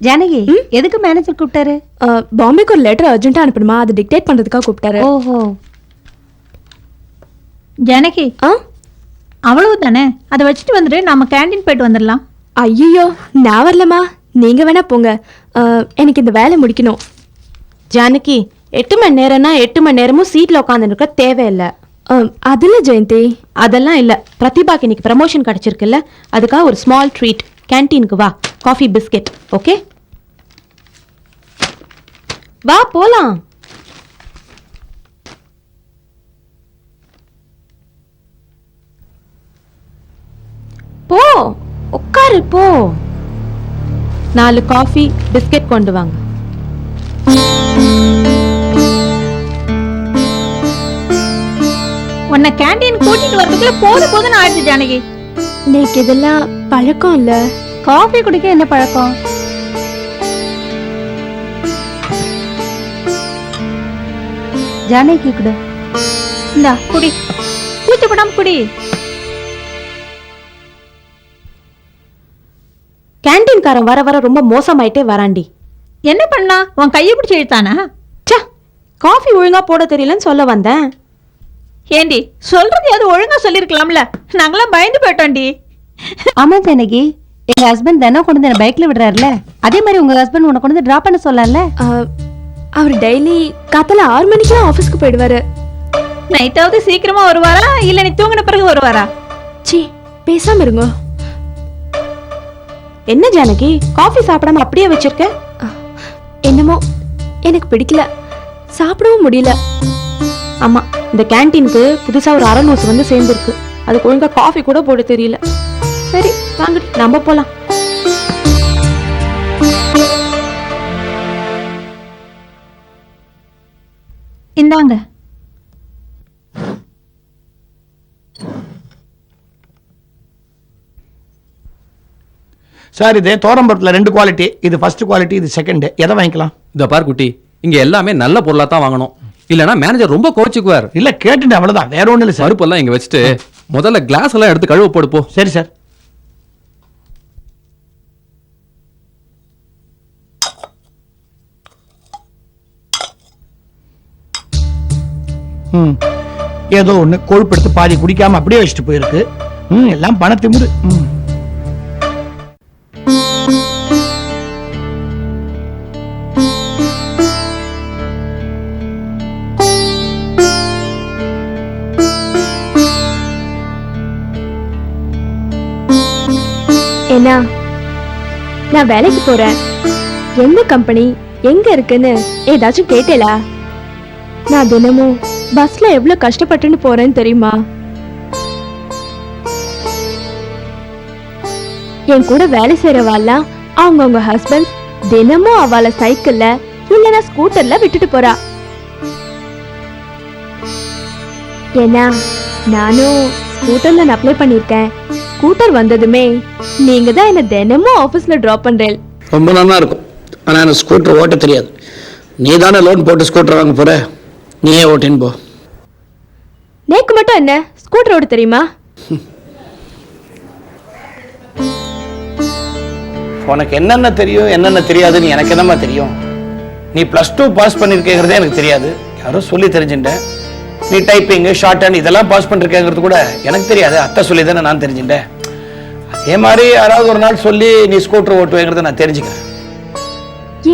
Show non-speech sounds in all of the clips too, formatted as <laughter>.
ஜானகி எதுக்கு மேனேஜர் கூப்பிட்டாரு அஹ், பாம்பேக்கு ஒரு லெட்டர் அர்ஜென்ட்டா அனுப்பணுமா அது டிக்டேட் பண்றதுக்காக கூப்பிட்டாரு ஓஹோ ஜானகி ஆ அவ்வளவு தானே அதை வச்சுட்டு வந்துட்டு நாம கேண்டீன் போயிட்டு வந்துடலாம். ஐயோ நான் வரலமா நீங்க வேணா போங்க. எனக்கு இந்த வேலை முடிக்கணும். ஜானகி எட்டு மணி நேரம்னா எட்டு மணி நேரமும் சீட்ல உட்காந்து இருக்க தேவையில்லை அதுல ஜெயந்தி. அதெல்லாம் இல்ல. பிரதிபாக்கு இன்னைக்கு ப்ரமோஷன் கிடைச்சிருக்குல்ல. அதுக்காக ஒரு ஸ்மால் ட்ரீட் கேன்டீனுக்கு வா. காஃபி பிஸ்கெட் ஓகே வா போலாம். போ உட்காரு போ. நாலு காஃபி பிஸ்கெட் கொண்டு வாங்க. உன்னை கேண்டீன் கூட்டிட்டு வரதுக்குள்ள போது போதுன்னு ஆயிடுச்சு ஜானகி. எனக்கு இதெல்லாம் பழக்கம் இல்ல. காஃபி குடிக்க என்ன பழக்கம்? ஜானகி கூட. இந்தா குடி. கூச்சப்படாம குடி. கேன்டீன்காரன் வர வர ரொம்ப மோசமாயிட்டே வராண்டி. என்ன பண்ணா? உன் கையை பிடிச்சி இழுத்தானா? ச்சே காஃபி ஒழுங்கா போட தெரியலன்னு சொல்ல வந்தேன். ஏண்டி சொல்றதையாவது ஒழுங்கா சொல்லிருக்கலாம்ல. நாங்களாம் பயந்து போயிட்டோம்டி. ஆமா ஜானகி எங்க ஹஸ்பண்ட் தினம் கொண்டு வந்து பைக்ல விடுறாருல அதே மாதிரி உங்க ஹஸ்பண்ட் உன்னை கொண்டு வந்து டிராப் பண்ண சொல்லல அவர் டெய்லி காத்தால ஆறு மணிக்கெல்லாம் ஆஃபீஸ்க்கு போயிடுவாரு. நைட்டாவது சீக்கிரமா வருவாரா? இல்ல நீ தூங்கின பிறகு வருவாரா? சி பேசாம இருங்க. என்ன ஜானகி? காஃபி சாப்பிடாம அப்படியே வச்சிருக்க? என்னமோ எனக்கு பிடிக்கல. சாப்பிடவும் முடியல. ஆமா இந்த கேன்டீனுக்கு புதுசா ஒரு அரநூசு வந்து சேர்ந்துருக்கு. அதுக்கு ஒழுங்கா காஃபி கூட போட தெரியல. சரி வாங்கடி நம்ம போலாம். இந்தாங்க. சார் இது தோரம்பரத்தில் ரெண்டு குவாலிட்டி இது ஃபர்ஸ்ட் குவாலிட்டி இது செகண்ட் எதை வாங்கிக்கலாம்? இந்த பார் குட்டி இங்க எல்லாமே நல்ல பொருளா தான் வாங்கணும். இல்லனா மேனேஜர் ரொம்ப கோச்சுக்குவார். இல்ல கேட்டுட்டு அவ்வளவுதான். வேற ஒண்ணும் இல்லை சார் பருப்பெல்லாம் இங்க வச்சுட்டு முதல்ல கிளாஸ் எல்லாம் எடுத்து கழுவ போடு போ. சரி சார் ம். ஏதோ ஒண்ணு கொழுப்பு எடுத்து பாதி குடிக்காம அப்படியே வச்சுட்டு போயிருக்கு. ம் எல்லாம் பண திமிரு ம். நான் வேலைக்கு போறேன். எந்த கம்பெனி எங்க இருக்குன்னு ஏதாச்சும் கேட்டேலா நான் தினமும் பஸ்ல எவ்வளவு கஷ்டப்பட்டுன்னு போறேன்னு தெரியுமா? என் கூட வேலை செய்யறவாள்லாம் அவங்கவுங்க ஹஸ்பண்ட் தினமும் அவளை சைக்கிள்ல இல்லைன்னா ஸ்கூட்டர்ல விட்டுட்டு போறா. ஏன்னா நானும் ஸ்கூட்டர்ல நான் அப்ளை பண்ணிருக்கேன் ஸ்கூட்டர் வந்ததுமே நீங்க தான் என்ன தினமும் ஆபீஸ்ல டிராப் பண்றேன். ரொம்ப நல்லா இருக்கும். ஆனால் எனக்கு ஸ்கூட்டர் ஓட்ட தெரியாது. நீ தானே லோன் போட்டு ஸ்கூட்டர் வாங்க போற? நீயே ஓட்டின்னு போ. நேக்கு மட்டும் என்ன? ஸ்கூட்டர் ஓட தெரியுமா? உனக்கு என்னென்ன தெரியும் என்னென்ன தெரியாதுன்னு எனக்கு என்னம்மா தெரியும்? நீ ப்ளஸ் டூ பாஸ் பண்ணியிருக்கேங்கிறதே எனக்கு தெரியாது. யாரோ சொல்லி தெரிஞ்சுட்டேன். நீ டைப்பிங்கு ஷார்ட் ஹேண்ட் இதெல்லாம் பாஸ் பண்ணிருக்கேங்கிறது கூட எனக்கு தெரியாது. அத்தை சொல்லி தானே நான் தெரிஞ்சுட்டேன் அதே மாதிரி யாராவது ஒரு நாள் சொல்லி நீ ஸ்கூட்டர் ஓட்டுவேங்கிறத நான் தெரிஞ்சுக்கிறேன்.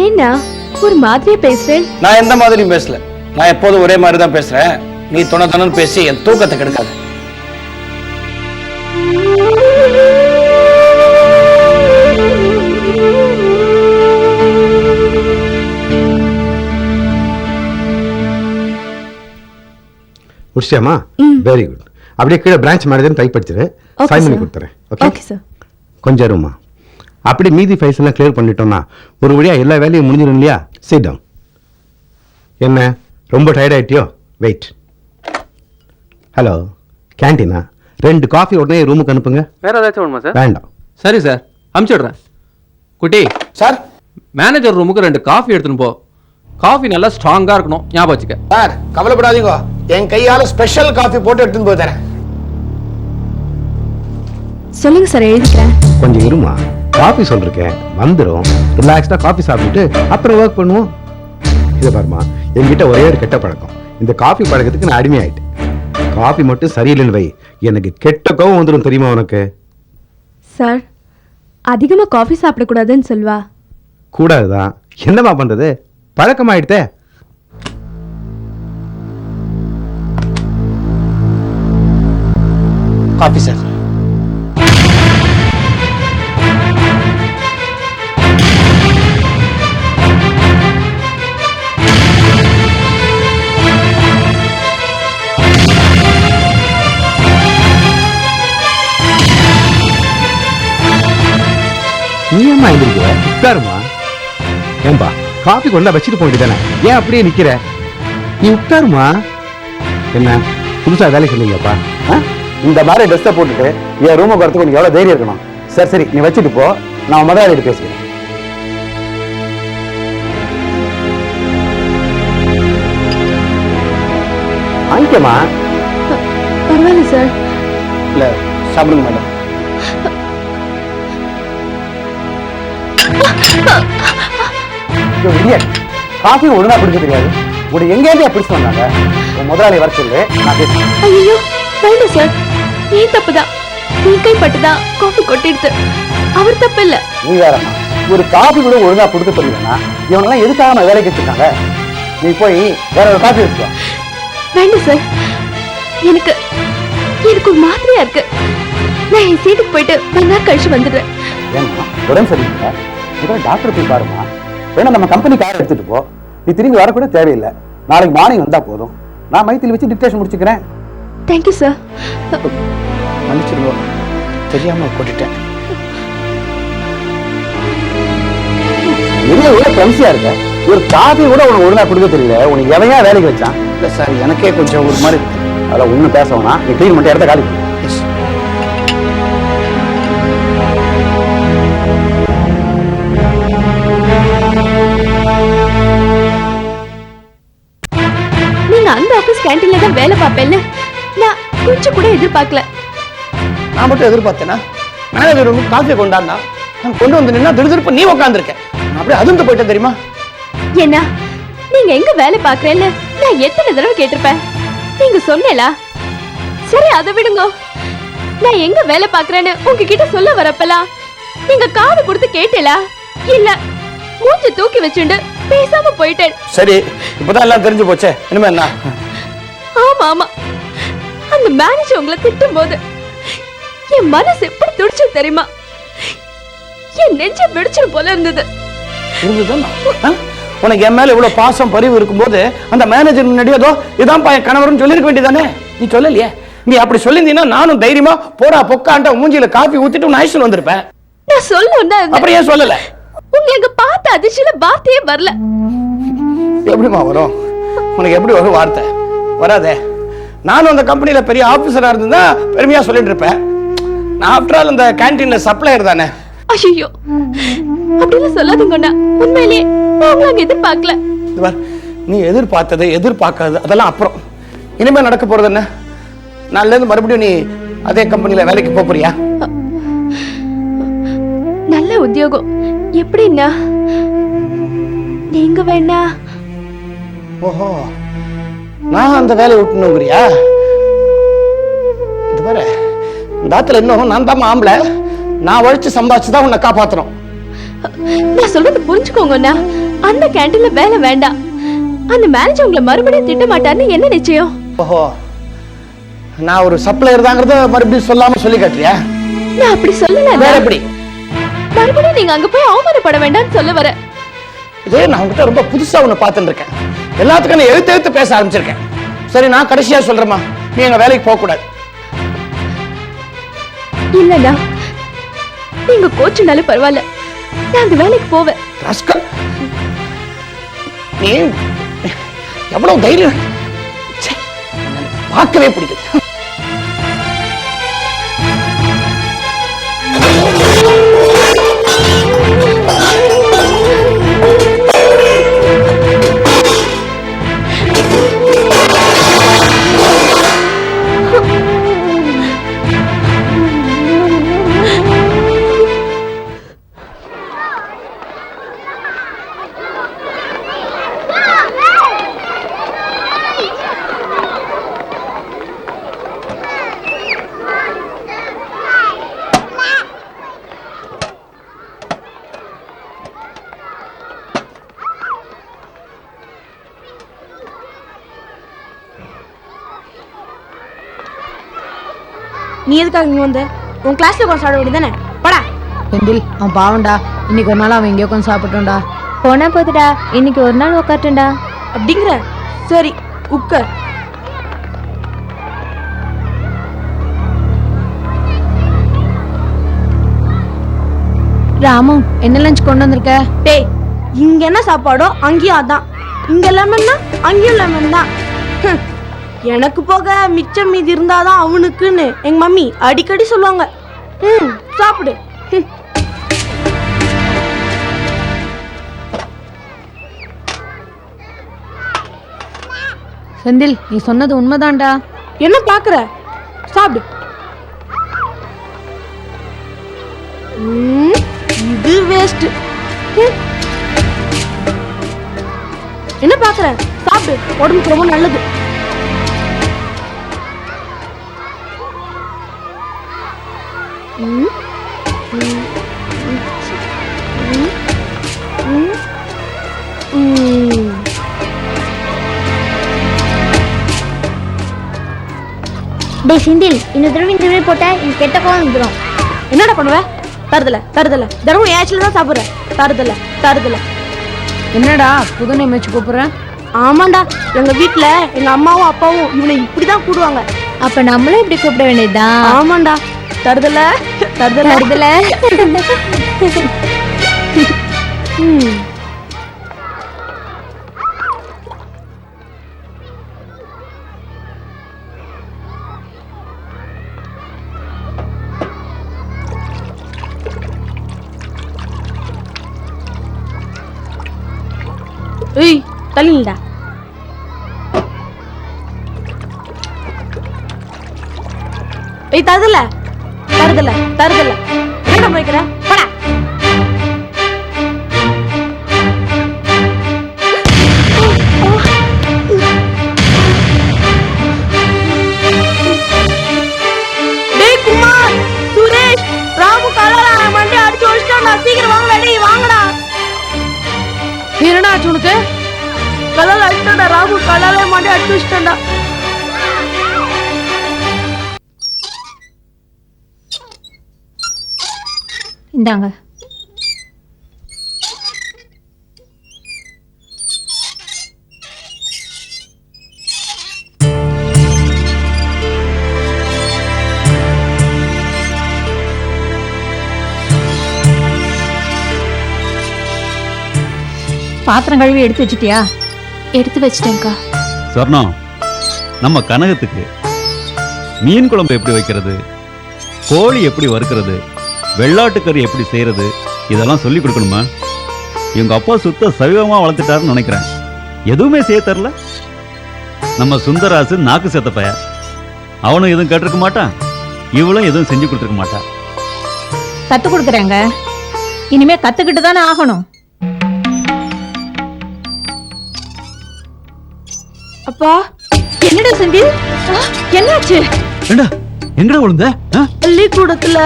ஏன்னா ஒரு மாதிரியே பேசுறேன். நான் எந்த மாதிரியும் பேசல. நான் எப்போதும் ஒரே மாதிரி தான் பேசுறேன். நீ துணை துணைன்னு பேசி என் தூக்கத்தை கெடுக்காது. முடிச்சியாமா வெரி குட் அப்படியே கீழே பிரான்ச் மேனேஜர் டைப் படிச்சிரு Okay, சைன் பண்ணி. கொடுத்துறேன். ஓகே ஓகே சார் கொஞ்சம் இருமா. அப்படி மீதி ஃபைல்ஸ் எல்லாம் கிளியர் பண்ணிட்டோம்னா ஒரு வழியா எல்லா வேலையும் முடிஞ்சிடும் இல்லையா? சிட் டவுன் என்ன? ரொம்ப டயர்ட் ஆயிட்டியோ? வெயிட் ஹலோ கேண்டீனா ரெண்டு காஃபி உடனே ரூமுக்கு அனுப்புங்க. வேற ஏதாச்சும் வேணுமா சார் வேண்டாம். சரி சார் அனுப்பிச்சிடுறேன் குட்டி. சார் மேனேஜர் ரூமுக்கு ரெண்டு காஃபி எடுத்துன்னு போ. காஃபி நல்லா ஸ்ட்ராங்கா இருக்கணும். ஞாபகம் வச்சுக்க. சார் கவலைப்படாதீங்க. என் கையால ஸ்பெஷல் காஃபி போட்டு எடுத்துன்னு போய் தரேன். சொல்லுங்க சார் எழுதிக்கிறேன். கொஞ்சம் இருமா? காஃபி சொல்லிருக்கேன். வந்துடும் ரிலாக்ஸ்டா காஃபி சாப்பிட்டுட்டு அப்புறம் ஒர்க் பண்ணுவோம். இதை பாருமா என்கிட்ட ஒரே ஒரு கெட்ட பழக்கம். இந்த காஃபி பழக்கத்துக்கு நான் அடிமையாயிட்டேன். காஃபி மட்டும் சரியில்லைன்னு வை. எனக்கு கெட்ட கோவம் வந்துடும் தெரியுமா உனக்கு? சார் அதிகமா காஃபி சாப்பிடக்கூடாதுன்னு சொல்வா. கூடாதுதான். என்னம்மா பண்றது? பழக்கமாயிடுதே காஃபி சார். நீ ஏம்மா எழுந்திருக்கிற? உட்காருமா ஏன்பா? காஃபி கொண்டா வச்சுட்டு போயிட்டு தானே. ஏன் அப்படியே நிக்கிற? நீ உட்காருமா. என்ன புதுசா வேலை சொன்னீங்கப்பா இந்த மாதிரி ட்ரெஸ்ஸை போட்டுட்டு என் ரூமை வரத்துக்கு உனக்கு எவ்வளவு தைரியம் இருக்கணும். சரி சரி நீ வச்சுட்டு போ. நான் முதலாளிட்டு பேசுகிறேன். வாங்கிக்கமா பரவாயில்ல சார் இல்ல சாப்பிடுங்க மேடம். காஃபி ஒழுங்கா பிடிக்க தெரியாது. உடைய எங்கேருந்து பிடிச்சு வந்தாங்க உன் முதலாளி வர சொல்லு. நான் பேசுறேன். ஐயோ வேண்டாம் சார். ஏன் தப்பு தான் என் கை பட்டுதான் காஃபி கொட்டிடுது அவர் தப்பு இல்ல நீ வேறம்மா ஒரு காஃபி கூட ஒழுங்கா கொடுக்க தெரியலன்னா இவங்கெல்லாம் எதுக்காக நான் வேலைக்கு வச்சிருக்காங்க? நீ போய் வேற ஒரு காஃபி வச்சுக்கோ. வேண்டாம் சார். எனக்கு எனக்கு ஒரு மாதிரியா இருக்கு. நான் என் சீட்டுக்கு போயிட்டு கொஞ்ச நேரம் கழிச்சு வந்துடுறேன். ஏம்மா உடம்பு சரியில்லை. இதோ டாக்டர் போய் பாருமா வேணா நம்ம கம்பெனி கார் எடுத்துட்டு போ. நீ திரும்பி வரக்கூட தேவையில்லை. நாளைக்கு மார்னிங் வந்தா போதும். நான் மைத்தில் வச்சு டிக்டேஷன் முடிச்சுக்கிறேன். தேங்க்யூ சார் மன்னிச்சிருங்க தெரியாம போட்டுட்டேன். என்ன கூட பிரம்சியா இருக்க? ஒரு காஃபி கூட உனக்கு ஒழுங்கா கொடுக்க தெரியல. உனக்கு எவையா வேலைக்கு வச்சான்? இல்ல சார் எனக்கே கொஞ்சம் ஒரு மாதிரி அதெல்லாம் ஒன்றும் பேச வேணாம் நீ க்ளீன் பண்ணிட்டு இடத்த காலி கேண்டீன்ல தான் வேலை பார்ப்பேன்னு நான் கொஞ்சம் கூட எதிர்பார்க்கல. நான் மட்டும் எதிர்பார்த்தேனா? மேனேஜர் வந்து காஃபி கொண்டாந்தா நான் கொண்டு வந்து நின்னா திடுதிருப்ப நீ உட்காந்துருக்கேன் நான் அப்படியே அதிர்ந்து போயிட்டேன் தெரியுமா? என்ன நீங்க எங்க வேலை பார்க்கறேன்னு நான் எத்தனை தடவை கேட்டிருப்பேன்? நீங்க சொன்னேலா? சரி அதை விடுங்க. நான் எங்க வேலை பார்க்கறேன்னு உங்ககிட்ட சொல்ல வரப்பலாம் நீங்க காது கொடுத்து கேட்டேலா? இல்ல மூஞ்சி தூக்கி வச்சுண்டு பேசாம போயிட்டேன். சரி இப்பதான் எல்லாம் தெரிஞ்சு போச்சே. இனிமே என்ன? ஆமா ஆமா. அந்த மேனேஜர் உங்களை திட்டும் போது என் மனசு எப்படி துடிச்சு தெரியுமா? என் நெஞ்ச வெடிச்சிடும் போல இருந்தது? உனக்கு என் மேல இவ்வளவு பாசம் பரிவு இருக்கும்போது அந்த மேனேஜர் முன்னாடி ஏதோ இதான் என் கணவர்னு சொல்லிருக்க வேண்டியதானே? நீ சொல்லலையே. நீ அப்படி சொல்லியிருந்தீங்கன்னா நானும் தைரியமா போடா பொக்கான்ட்ட மூஞ்சில காஃபி ஊத்திட்டு உன்னை அழைச்சிட்டு வந்திருப்பேன். நான் சொல்லணும் அப்புறம் ஏன் சொல்லல? உங்களுக்கு பார்த்த அதிர்ச்சியில வார்த்தையே வரல. எப்படிம்மா வரும்? உனக்கு எப்படி வரும் வார்த்தை? வராதே. நானும் அந்த கம்பெனில பெரிய ஆபீசரா இருந்தா பெருமையா சொல்லிட்டு இருப்பேன். நான் ஆஃப்டர் ஆல் அந்த கேன்டீன்ல சப்ளையர் தானே. ஐயோ அப்படிலாம் சொல்லாதீங்கண்ணா உண்மையிலேயே அங்க எதிர்பார்க்கல. நீ எதிர்பார்த்தது எதிர்பார்க்காதது அதெல்லாம் அப்புறம். இனிமே நடக்க போறது என்ன? நாளில இருந்து மறுபடியும் நீ அதே கம்பெனில வேலைக்கு போப் போறியா? நல்ல உத்தியோகம். எப்படின்னா நீங்க வேணா ஓஹோ. நான் அந்த வேலையை விட்டுணுங்கிறியா இது பாரு இந்த ஆத்துல இன்னும் நான் தான் ஆம்பளை. நான் உழைச்சு சம்பாதிச்சு தான் உன்னை காப்பாத்தணும். நான் சொல்றது புரிஞ்சுக்கோங்கண்ணா அந்த கேண்டீன்ல வேலை வேண்டாம். அந்த மேனேஜர் உங்களை மறுபடியும் திட்ட மாட்டாருன்னு என்ன நிச்சயம்? ஓஹோ நான் ஒரு சப்ளையர் தாங்கிறத மறுபடியும் சொல்லாம சொல்லி காட்டுறியா? நான் அப்படி சொல்லல வேற எப்படி? மறுபடியும் நீங்க அங்க போய் அவமானப்பட வேண்டாம்னு சொல்ல வரேன் இதே நான் உங்ககிட்ட ரொம்ப புதுசா ஒண்ணு பார்த்துட்டு இருக்கேன். எல்லாத்துக்கும் நான் எழுத்து எழுத்து பேச ஆரம்பிச்சிருக்கேன். சரி நான் கடைசியா சொல்றேம்மா. நீ எங்க வேலைக்கு போக கூடாது இல்லண்ணா நீங்க கோச்சுனாலே பரவாயில்ல. நான் அந்த வேலைக்கு போவேன். ராஸ்கல் நீ எவ்வளவு தைரியம்? பார்க்கவே பிடிக்குது நீ எதுக்காக இங்க வந்த? உன் கிளாஸ்ல உட்காந்து சாப்பிட வேண்டியதானே படா. செந்தில் அவன் பாவம்டா. இன்னைக்கு ஒரு நாள் அவன் எங்கேயோ உட்காந்து சாப்பிட்டோம்டா போனா போதுடா. இன்னைக்கு ஒரு நாள் உட்காட்டுண்டா அப்படிங்கிற. சரி உட்கார். ராமு என்ன லஞ்ச் கொண்டு வந்திருக்க? டேய் இங்க என்ன சாப்பாடோ அங்கேயும் அதான். இங்க லெமன்னா அங்கேயும் லெமன் தான். எனக்கு போக மிச்சம் மீதி இருந்தாதான் அவனுக்குன்னு. எங்க மம்மி அடிக்கடி சொல்லுவாங்க. ம் சாப்பிடு. செந்தில் நீ சொன்னது உண்மைதான்டா. என்ன பாக்குற? சாப்பிடு. இது வேஸ்ட் என்ன பாக்குற? சாப்பிடு. உடம்புக்கு ரொம்ப நல்லது. டேய் சிந்தில் இன்னொரு தடவை இந்த தடவை போட்டா எனக்கு கெட்ட கோவம் வந்துடும் என்னடா பண்ணுவ? தருதல தருதல. தினமும் ஏச்சில தான் சாப்பிடுற. தருதல தருதல. என்னடா புது நேம் வச்சு கூப்பிடுறேன் ஆமாண்டா எங்க வீட்ல எங்க அம்மாவும் அப்பாவும் இவனை இப்படிதான் கூடுவாங்க. அப்ப நம்மளும் இப்படி கூப்பிட வேண்டியதுதான் ஆமாண்டா. தருதல தருதல. வருதுல <laughs> ம். ஏய் தள்ளிடா ஏய் தருதல. தருதல தருதல. என்ன பண்ணிக்கிறேன் என்னடா ஆச்சு உனக்கு? கலர் அடிச்சிட்டான்டா ராமு கலாலே மாட்டி அடிச்சு வச்சிட்டான்டா இந்தாங்க. பாத்திரம் கழுவி எடுத்து வச்சிட்டியா? எடுத்து வச்சிட்டேன்க்கா. சொர்ணம் நம்ம கனகத்துக்கு மீன் குழம்பு எப்படி வைக்கிறது? கோழி எப்படி வறுக்கிறது? வெள்ளாட்டுக்கறி எப்படி செய்யறது? இதெல்லாம் சொல்லி கொடுக்கணுமா? எங்க அப்பா சுத்த சைவமா வளர்த்துட்டாருன்னு நினைக்கிறேன். எதுவுமே செய்ய தரல. நம்ம சுந்தராசு நாக்கு செத்த பையன். அவனும் எதுவும் கேட்டிருக்க மாட்டான். இவளும் எதுவும் செஞ்சு கொடுத்துருக்க மாட்டான் கத்து கொடுக்குறேங்க. இனிமே கத்துக்கிட்டு தானே ஆகணும். அப்பா என்னடா செந்தில் என்னாச்சு ஏண்டா எங்கடா விழுந்த? பள்ளிக்கூடத்துல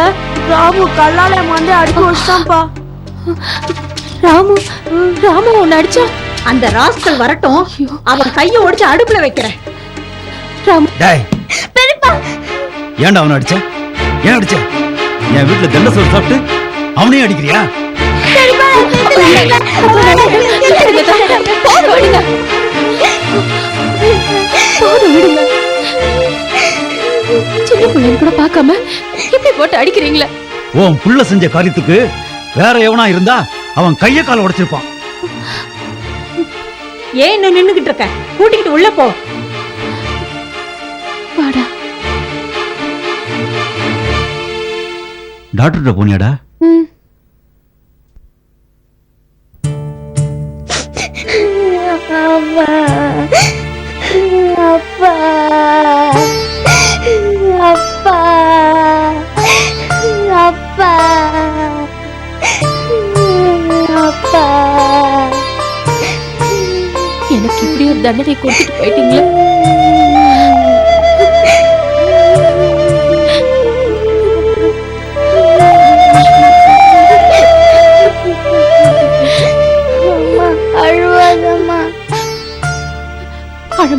ராமு கல்லால மண்டி அடிச்சு வச்சிட்டான்ப்பா ராமு ராமு உன்னை அடிச்சா அந்த ராஸ்கல் வரட்டும் அவன் கையை ஒடிச்சு அடுப்புல வைக்கிறேன் டேய் ஏன்டா அவனை அடிச்ச ஏன் அடிச்ச என் வீட்டுல தென்னை சோறு சாப்பிட்டு அவனையும் அடிக்கிறியா விடுங்க போதும் விடுங்க. சின்ன பிள்ளைன்னு கூட பார்க்காம இப்படி போட்டு அடிக்கிறீங்களே. உன் புள்ள செஞ்ச காரியத்துக்கு வேற எவனா இருந்தா அவன் கைய கால உடைச்சிருப்பான். ஏன் இன்னும் நின்னுகிட்டு இருக்க? கூட்டிக்கிட்டு உள்ள போ. வாடா. டாக்டர்கிட்ட போனியாடா?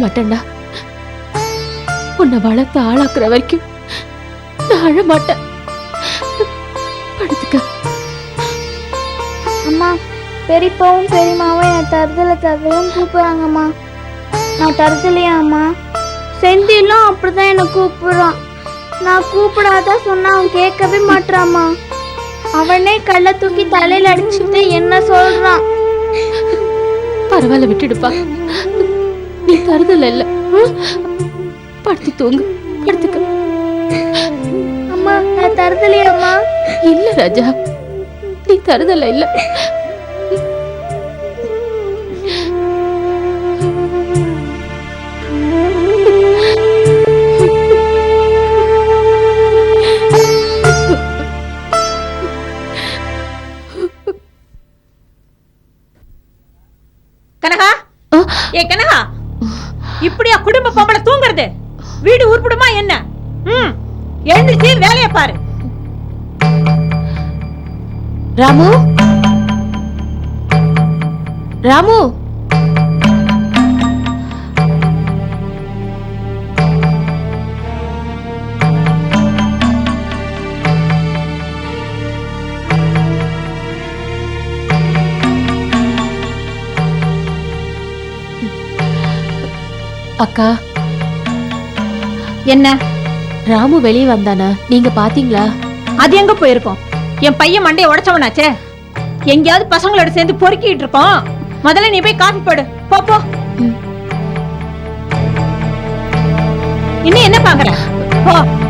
மாட்டேன்டா. உன்னை வளர்த்து ஆளாக்குற வரைக்கும் நான் அழ மாட்டேன் படுத்துக்க. அம்மா பெரியப்பாவும் பெரியம்மாவும் என் தருதல தருதலும் கூப்பிடுறாங்கம்மா. நான் தருதலையா அம்மா? செந்திலும் அப்படிதான் என்னை கூப்பிடுறான். நான் கூப்பிடாத சொன்னா அவன் கேட்கவே மாட்றாம்மா. அவனே கல்ல தூக்கி தலையில அடிச்சுட்டு என்ன சொல்றான்? பரவாயில்ல விட்டுடுப்பா. நீ தருதல இல்ல? படுத்து தூங்கு. படுத்துக்க. அம்மா நான் தருதலையாம்மா இல்ல ராஜா. நீ தருதல இல்ல. இப்படியா குடும்ப பொம்பளை தூங்குறது? வீடு உருப்பிடுமா என்ன? ம் எழுந்திருச்சு வேலையை பாரு. ராமு? ராமு? அக்கா. என்ன? ராமு வெளியே வந்தானா? நீங்க பாத்தீங்களா? அது எங்க போயிருக்கோம்? என் பையன் மண்டைய உடைச்சவனாச்சே. எங்கேயாவது பசங்களோட சேர்ந்து பொறுக்கிட்டு இருக்கோம். முதல்ல நீ போய் காஃபி போடு. போ போ. இன்னும் என்ன பாக்குற? போ.